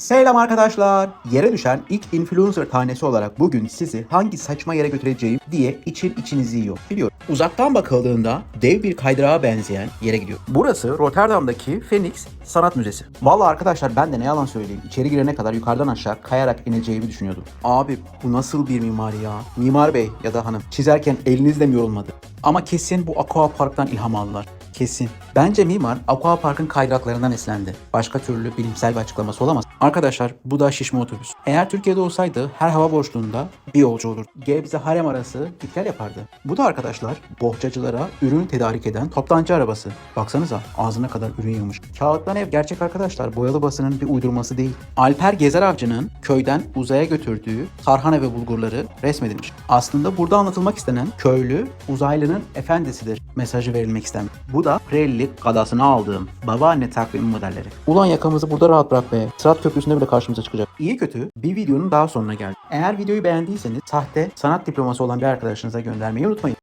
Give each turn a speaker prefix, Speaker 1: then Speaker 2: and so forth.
Speaker 1: Selam arkadaşlar. Yere düşen ilk influencer tanesi olarak bugün sizi hangi saçma yere götüreceğim diye için içinizi yiyor. Biliyorum. Uzaktan bakıldığında dev bir kaydırağa benzeyen yere gidiyor. Burası Rotterdam'daki Phoenix Sanat Müzesi. Vallahi arkadaşlar ben de ne yalan söyleyeyim. İçeri girene kadar yukarıdan aşağı kayarak ineceğimi düşünüyordum. Abi bu nasıl bir mimari ya? Mimar bey ya da hanım çizerken eliniz de mi yorulmadı? Ama kesin bu Aqua Park'tan ilham aldılar. Kesin. Bence mimar Aqua Park'ın kaydıraklarından eslendi. Başka türlü bilimsel bir açıklaması olamaz. Arkadaşlar bu da şişme otobüs. Eğer Türkiye'de olsaydı her hava boşluğunda bir yolcu olur. Gebze Harem arası git gel yapardı. Bu da arkadaşlar bohçacılara ürün tedarik eden toptancı arabası. Baksanıza ağzına kadar ürün yığmış. Kağıttan ev gerçek arkadaşlar. Boyalı basının bir uydurması değil. Alper Gezer Avcı'nın köyden uzaya götürdüğü tarhana ve bulgurları resmedilmiş. Aslında burada anlatılmak istenen köylü uzaylının efendisidir mesajı verilmek istenmiş. Bu da Pirelli kadasını aldığım babaanne takvimi modelleri. Ulan yakamızı burada rahat bırak be. Sırat köprüsünde bile karşımıza çıkacak. İyi kötü bir videonun daha sonuna geldik. Eğer videoyu beğendiyseniz sahte sanat diploması olan bir arkadaşınıza göndermeyi unutmayın.